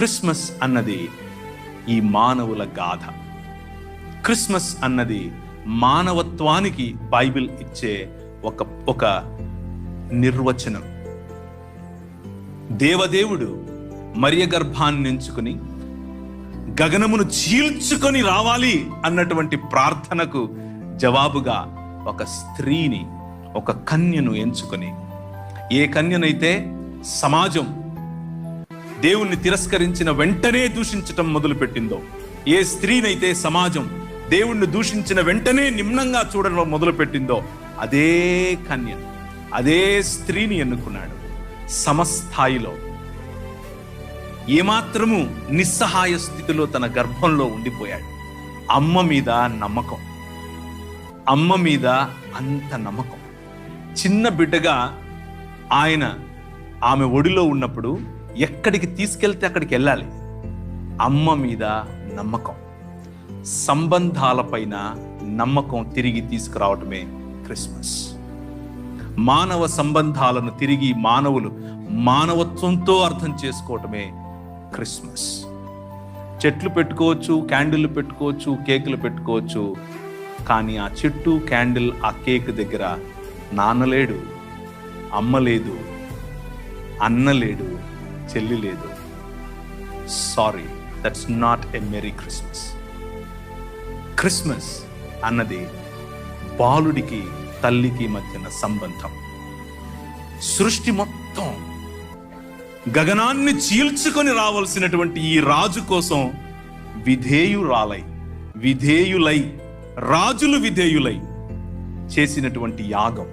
Christmas అన్నది ఈ మానవుల గాథ. క్రిస్మస్ అన్నది మానవత్వానికి బైబిల్ ఇచ్చే ఒక ఒక నిర్వచనం. దేవదేవుడు మరియ గర్భాన్ని ఎంచుకుని గగనమును చీల్చుకొని రావాలి అన్నటువంటి ప్రార్థనకు జవాబుగా ఒక స్త్రీని ఒక కన్యను ఎంచుకొని ఏ కన్యనైతే సమాజం దేవుణ్ణి తిరస్కరించిన వెంటనే దూషించటం మొదలుపెట్టిందో? ఏ స్త్రీనైతే సమాజం దేవుణ్ణి దూషించిన వెంటనే నిమ్నంగా చూడడం మొదలుపెట్టిందో? అదే కన్య అదే స్త్రీని ఎన్నుకున్నాడు సమస్థాయిలో. ఏమాత్రము నిస్సహాయ స్థితిలో తన గర్భంలో ఉండిపోయాడు. అమ్మ మీద నమ్మకం అమ్మ మీద అంత నమ్మకం. చిన్న బిడ్డగా ఆయన ఆమె ఒడిలో ఉన్నప్పుడు ఎక్కడికి తీసుకెళ్తే అక్కడికి వెళ్ళాలి? అమ్మ మీద నమ్మకం. సంబంధాలపైన నమ్మకం తిరిగి తీసుకురావటమే క్రిస్మస్. మానవ సంబంధాలను తిరిగి మానవులు మానవత్వంతో అర్థం చేసుకోవటమే క్రిస్మస్. చెట్లు పెట్టుకోవచ్చు క్యాండిల్ పెట్టుకోవచ్చు కేకులు పెట్టుకోవచ్చు. కానీ ఆ చెట్టు క్యాండిల్ ఆ కేక్ దగ్గర నాన్న లేడు అమ్మ లేదు అన్న లేడు. చెల్లి లేదు. Sorry that's not a merry Christmas Christmas అన్నది బాలుడికి తల్లికి మధ్యన సంబంధం. సృష్టి మొత్తం గగనాన్ని చీల్చుకొని రావాల్సినటువంటి ఈ రాజు కోసం విధేయురాలై విధేయులై రాజులు విధేయులై చేసినటువంటి యాగం.